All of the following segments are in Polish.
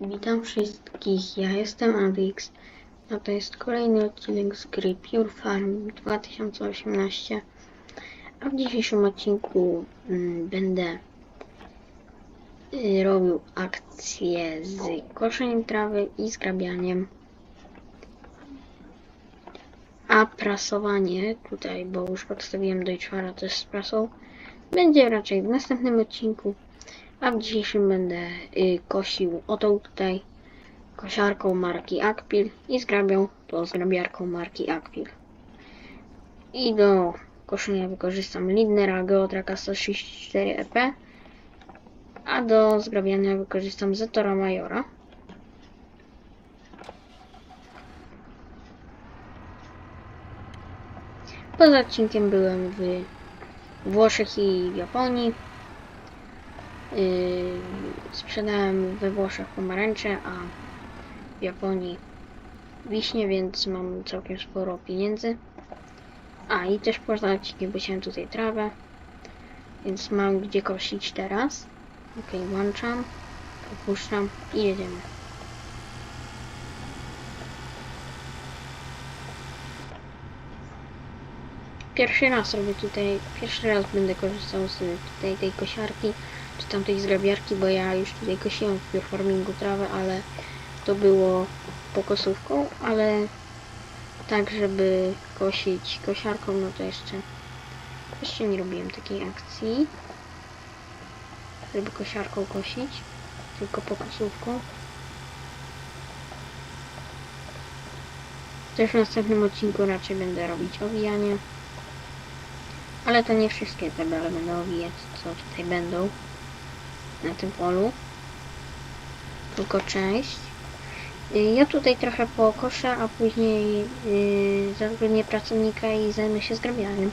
Witam wszystkich, ja jestem Adix, a to jest kolejny odcinek z gry Pure Farm 2018. A w dzisiejszym odcinku mm, będę y, robił akcję z koszeniem trawy i zgrabianiem. A prasowanie tutaj, bo już podstawiłem do czwara też z prasą, będzie raczej w następnym odcinku. A w dzisiejszym będę y, kosił otą tutaj kosiarką marki Akpil i zgrabią to zgrabiarką marki Akpil. I do koszenia wykorzystam Lindnera Geotraka 134 EP, a do zgrabiania wykorzystam Zetora Majora. Poza odcinkiem byłem w Włoszech i Japonii. Yy, sprzedałem we Włoszech pomarańcze, a w Japonii wiśnie, więc mam całkiem sporo pieniędzy. A i też poza odcinkiem posiałem tutaj trawę, więc mam gdzie kosić teraz. Ok, włączam, opuszczam i jedziemy. Pierwszy raz robię tutaj, pierwszy raz będę korzystał z tutaj tej kosiarki, czy tamtej zgrabiarki, bo ja już tutaj kosiłem w Pure Farmingu trawę, ale to było pokosówką, ale tak, żeby kosić kosiarką, no to jeszcze, jeszcze nie robiłem takiej akcji, żeby kosiarką kosić, tylko pokosówką. Też w następnym odcinku raczej będę robić owijanie. Ale to nie wszystkie te bele będą owijać, co tutaj będą na tym polu. Tylko część. Y, Ja tutaj trochę pokoszę, a później yy, zatrudnię pracownika i zajmę się zgrabianiem.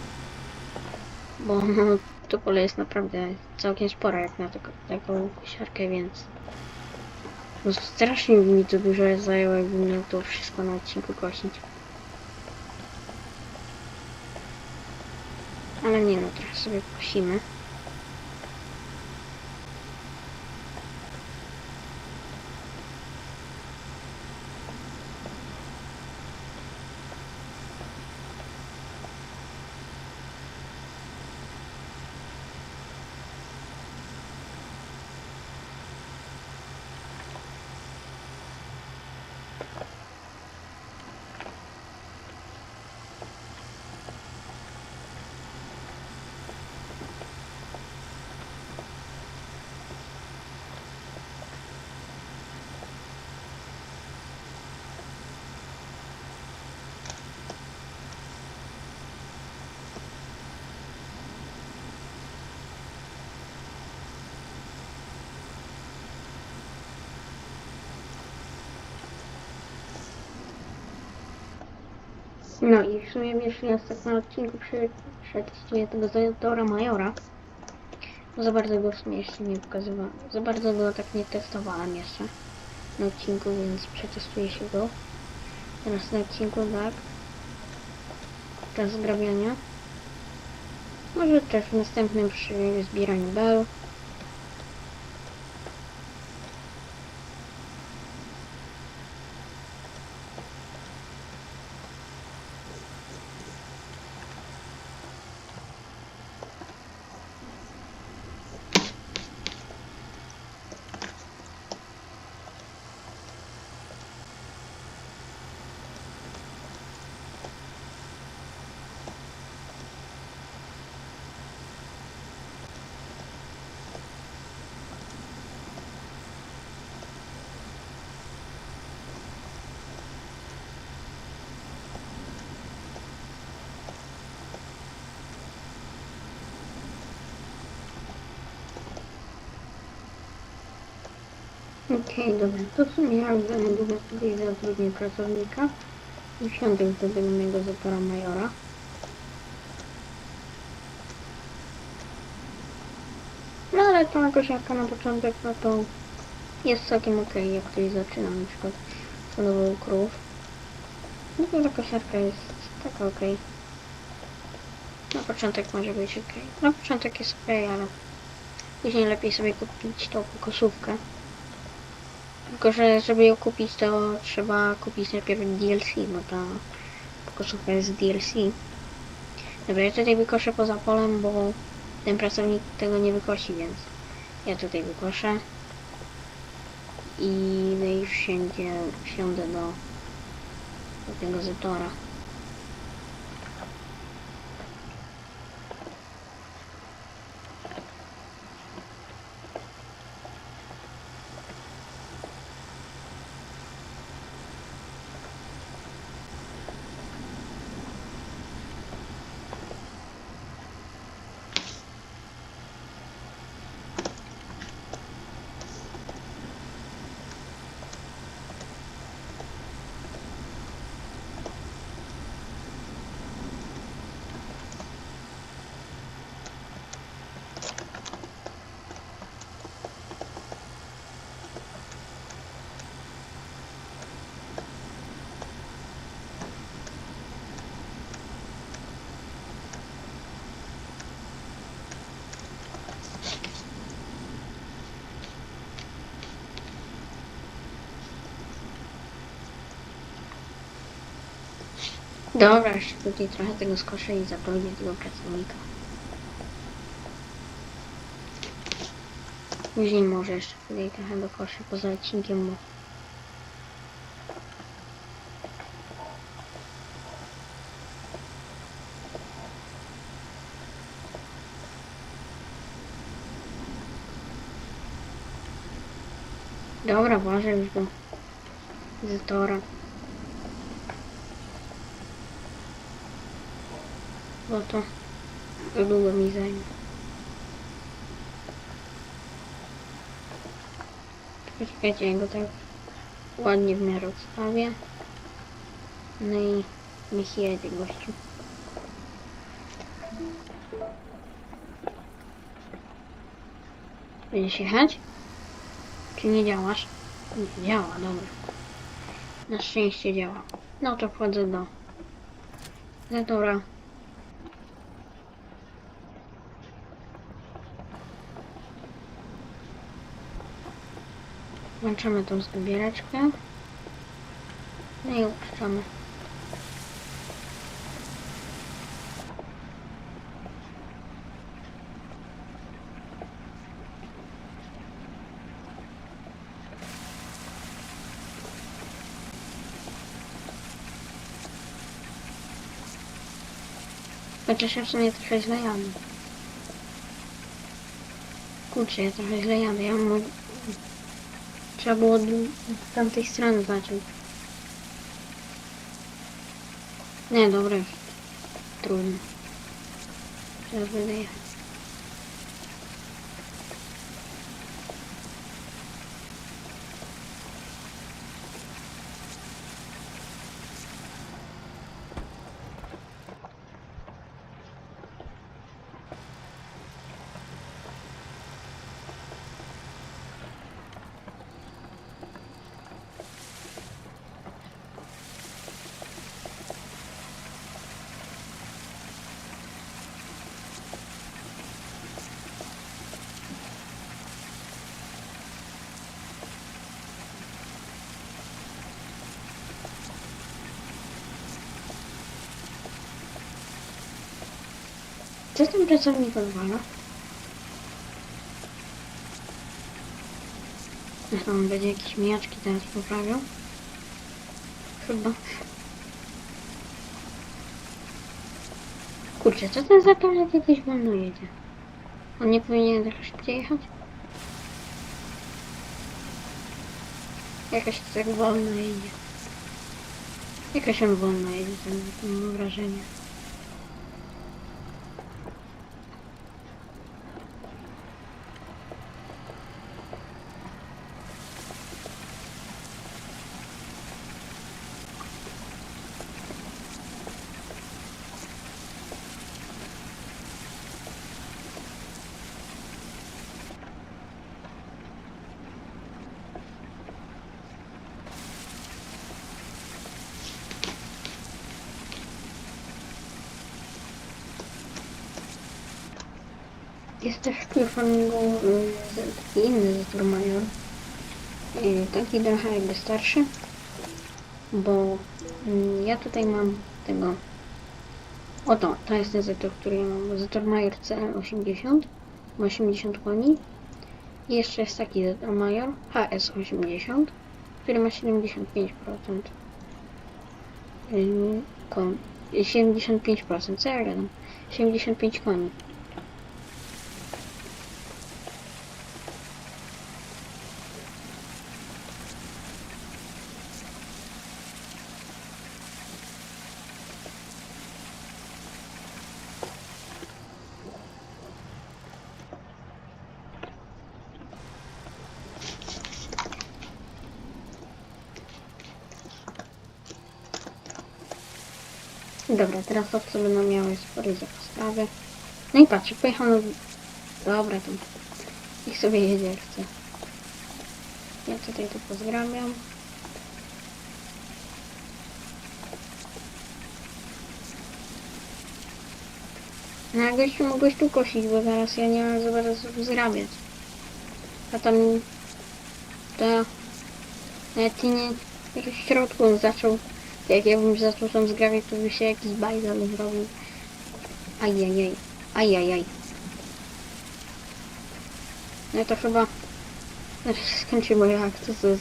Bo no, to pole jest naprawdę całkiem spore jak na taką, taką kosiarkę, więc no, strasznie mi to dużo zajęło, jakbym miał to wszystko na odcinku kosić. Ale nie no, trochę sobie kosimy. No i w sumie tak na odcinku przetestuję tego Zetora Majora, za bardzo go w sumie jeszcze nie pokazywałem, za bardzo go tak nie testowałem jeszcze na odcinku, więc przetestuję się go. Teraz na odcinku tak, czas zgrabiania. Może też w następnym przy zbieraniu bel. Okej, dobra, to w sumie ja niedługo sobie zatrudnię pracownika i już do tego mojego zatora majora. No ale ta kosiarka na początek, no to jest całkiem okej, jak ktoś zaczyna na przykład z hodową krów. No to ta kosiarka jest taka okej. Na początek może być okej. Na początek jest okej, ale później lepiej sobie kupić tą kosówkę. Tylko, że żeby ją kupić, to trzeba kupić najpierw DLC, bo ta koszulka jest DLC. Dobra, ja tutaj wykoszę poza polem, bo ten pracownik tego nie wykosi, więc ja tutaj wykoszę. I no i już siędzie, siądę do, do tego zetora. Dobra, jeszcze tutaj trochę tego skoszę i zapełnię tego pracownika. Później może jeszcze tutaj trochę do koszy poza odcinkiem, bo Dobra, włożę już do Zetora. Bo to długo mi zajmie. Poczekajcie, go tak ładnie w miarę odstawię. No i niech jedzie gościu. Będziesz jechać? Czy nie działasz? Nie działa, dobra. Na szczęście działa. No to wchodzę do... No dobra. Włączamy tą zbiereczkę. No i upuszczamy. Chociaż ja w sumie trochę źle jadę. Kurczę, ja trochę źle jadę. Ja mam... Dru- z tamtej strony zacząć. Nie, dobra. już. Trudno. Teraz będę Co ten pracownik odwala? Ach, on będzie jakieś mijaczki teraz poprawiał? Chyba. Kurczę, co ten zapewne jakoś wolno jedzie? On nie powinien trochę szybciej jechać? Jakoś tak wolno jedzie. Jakoś on wolno jedzie, mam wrażenie. Jest też w y, z- taki inny Zator Major. y, taki trochę jakby starszy, bo mm, ja tutaj mam tego oto, to jest ten Zetor, który ja mam, Zetor Major CL80 ma 80 koni i jeszcze jest taki Zetor Major HS80 który ma 75% Ym, kon, 75%, co ja gadam? 75 koni. Dobra, teraz owce będą miały spory zapas trawy. No i patrz, pojechał na... Dobra, to niech sobie jedzie jak chce. Ja tutaj to pozgrabiam. No a gościu mogłeś tu kosić, bo zaraz ja nie mam za bardzo zrabiać. A tam... To... Nawet nie... W środku on zaczął... Jak ja bym zaczął tam zgrabiać, to by się jakiś bajzel zrobił. Ajajaj. Ajajaj. No to chyba... Znaczy skończy moja akcja ze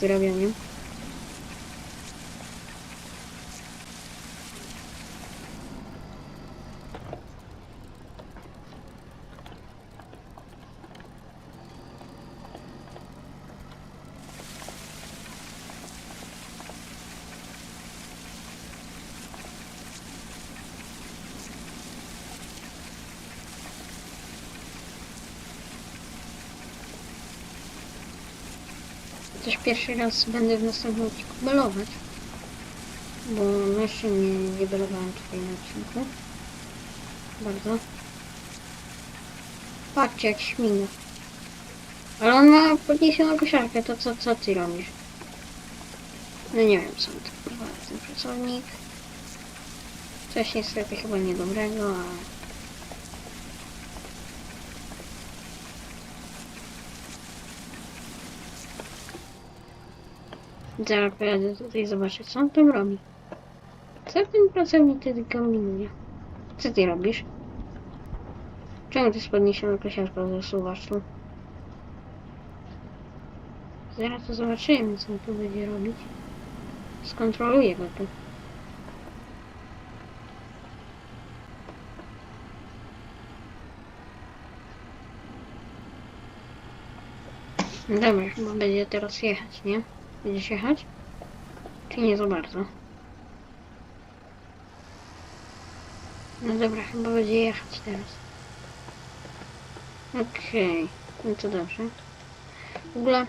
Też pierwszy raz będę w następnym odcinku belować. Bo no jeszcze nie, nie belowałem tutaj na odcinku. Bardzo. Patrzcie jak śmiga. Ale on ma podniesioną kosiarkę, to co, co ty robisz? No nie wiem co to kurwa ten pracownik. Coś niestety chyba niedobrego, ale... Zaraz pojadę tutaj zobaczyć, co on tam robi. Co ten pracownik wtedy kombinuje? Co ty robisz? Czemu ty z podniesioną kosiarką zasuwasz tu? Zaraz to zobaczymy, co on tu będzie robić. Skontroluję go tu. Dobra, chyba będzie teraz jechać, nie? Będziesz jechać? Czy nie za bardzo? No dobra, chyba będzie jechać teraz. Okej, no to dobrze. W ogóle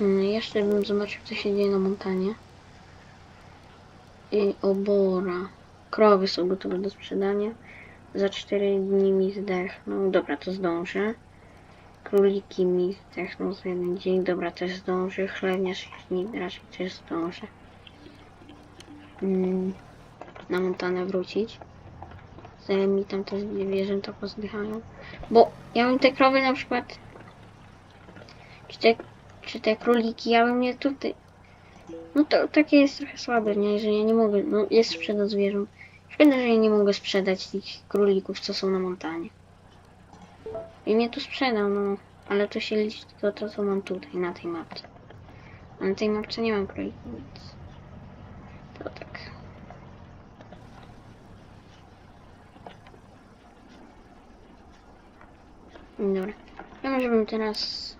mm, jeszcze bym zobaczył co się dzieje na montanie. I obora. Krowy są gotowe do sprzedania. Za 4 dni mi zdechną. Dobra, to zdążę. Króliki mi zdechną za jeden dzień. Dobra, też zdążę. Chlewniarz mi raczej też zdążę. Mm, na montanę wrócić. Zanim mi tam te zwierzęta pozdychają. Bo ja bym te krowy na przykład... Czy te, czy te króliki, ja bym je tutaj... No to takie jest trochę słabe, nie? Że ja nie mogę... No jest sprzedaż zwierząt. Szkoda, że ja nie mogę sprzedać tych królików, co są na montanie. I mnie tu sprzedał, no. Ale to się liczy to, to co mam tutaj, na tej mapce. A na tej mapce nie mam królików, więc... To tak. Dobra. Ja może bym teraz...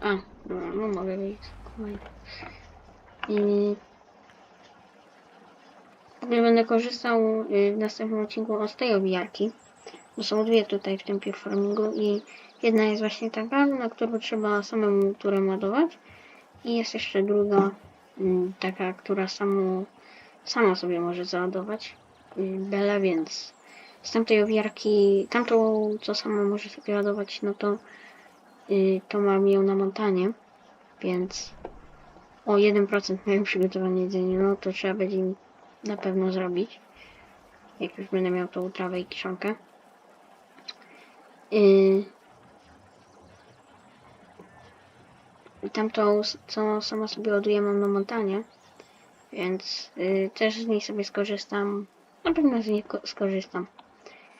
A, dobra, no mogę wyjść. I... W ogóle będę korzystał y, w następnym odcinku z tej owijarki. Są dwie tutaj w tym pure farmingu i jedna jest właśnie taka, na którą trzeba samemu turem ładować. I jest jeszcze druga, mm, taka, która samo, sama sobie może załadować y, Bele, więc z tamtej owiarki, tamtą co sama może sobie ładować, no to y, to mam ją na montanie, więc o 1% miałem przygotowanie jedzenia, no to trzeba będzie na pewno zrobić, jak już będę miał tą trawę i kiszonkę. Yy, tamtą, co sama sobie ładuję, mam na montanie. Więc y, też z niej sobie skorzystam. Na pewno z niej ko- skorzystam.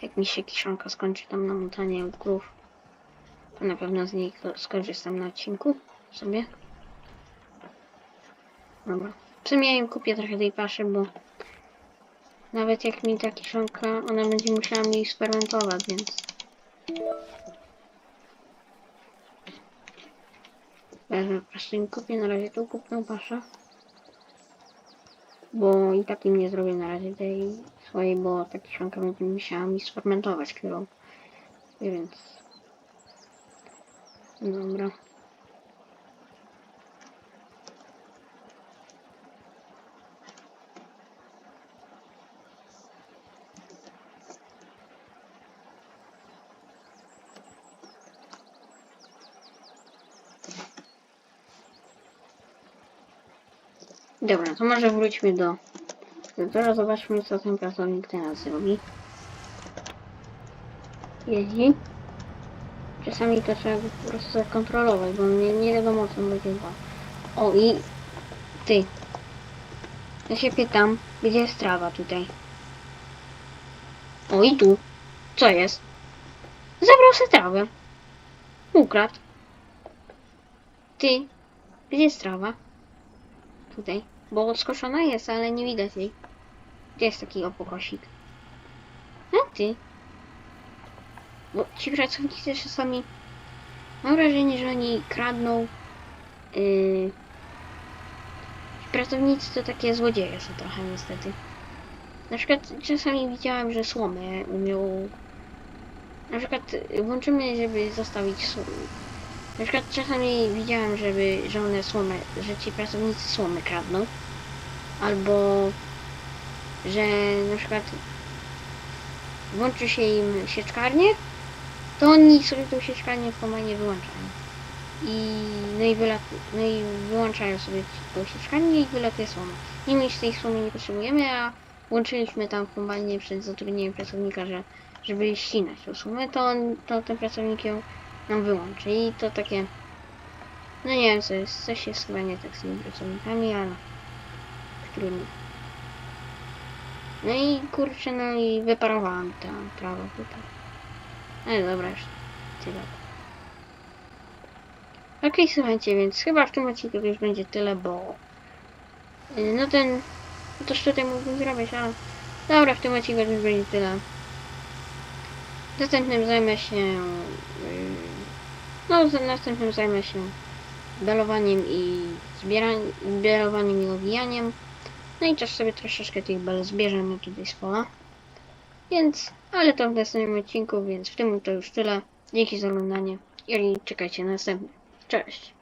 Jak mi się kiszonka skończy tam na montanie od. To na pewno z niej ko- skorzystam na odcinku sobie. Dobra. W sumie im kupię trochę tej paszy, bo nawet jak mi ta kiszonka, ona będzie musiała mi sfermentować, więc wezmę prostu im kupię na razie tą kupną paszę. Bo i tak im nie zrobię na razie tej swojej, bo ta kiszonka będzie musiała mi sfermentować którą. Więc... Dobra. Dobra, to może wróćmy do... Teraz zobaczmy, co ten pracownik teraz zrobi. Jeździ. Czasami to trzeba po prostu kontrolować, bo nie, nie wiadomo, co będzie dał. O i... Ty. Ja się pytam, gdzie jest trawa tutaj? O i tu. Co jest? Zabrał sobie trawę. Ukradł. Ty. Gdzie jest trawa? Tutaj. Bo skoszona jest, ale nie widać jej. Gdzie jest taki opokosik? A ty. Bo ci pracownicy czasami... Mam wrażenie, że oni kradną... Yy... Pracownicy to takie złodzieje są trochę niestety. Na przykład czasami widziałam, że słomę umiał... Na przykład y, włączymy, żeby zostawić. Na przykład czasami widziałam, żeby, że słomę, że ci pracownicy słomy kradną. Albo, że na przykład włączy się im sieczkarnię, to oni sobie tą sieczkarnię w kombajnie wyłączają. I no i, no i wyłączają sobie tą sieczkarnię i wylatuje słoma. I my z tej słomy nie potrzebujemy, a włączyliśmy tam w kombajnie przed zatrudnieniem pracownika, że żeby ścinać tą słomę, to, on, to ten pracownik ją nam wyłączy. I to takie... No nie wiem co jest, coś jest chyba nie tak z tymi pracownikami, ale trudno. No i kurczę, no i wyparowałam tę trawę tutaj. Ale dobra, już tyle. Okej, słuchajcie, więc chyba w tym odcinku już będzie tyle, bo... y, No ten... No toż tutaj mógłbym zrobić, ale... Dobra, w tym odcinku już będzie tyle. Następnym zajmę się... No, z- następnym zajmę się belowaniem i zbieraniem, belowaniem i owijaniem. No i też sobie troszeczkę tych bel zbierzemy tutaj z pola. Więc, ale to w następnym odcinku, więc w tym to już tyle. Dzięki za oglądanie i czekajcie na następny. Cześć!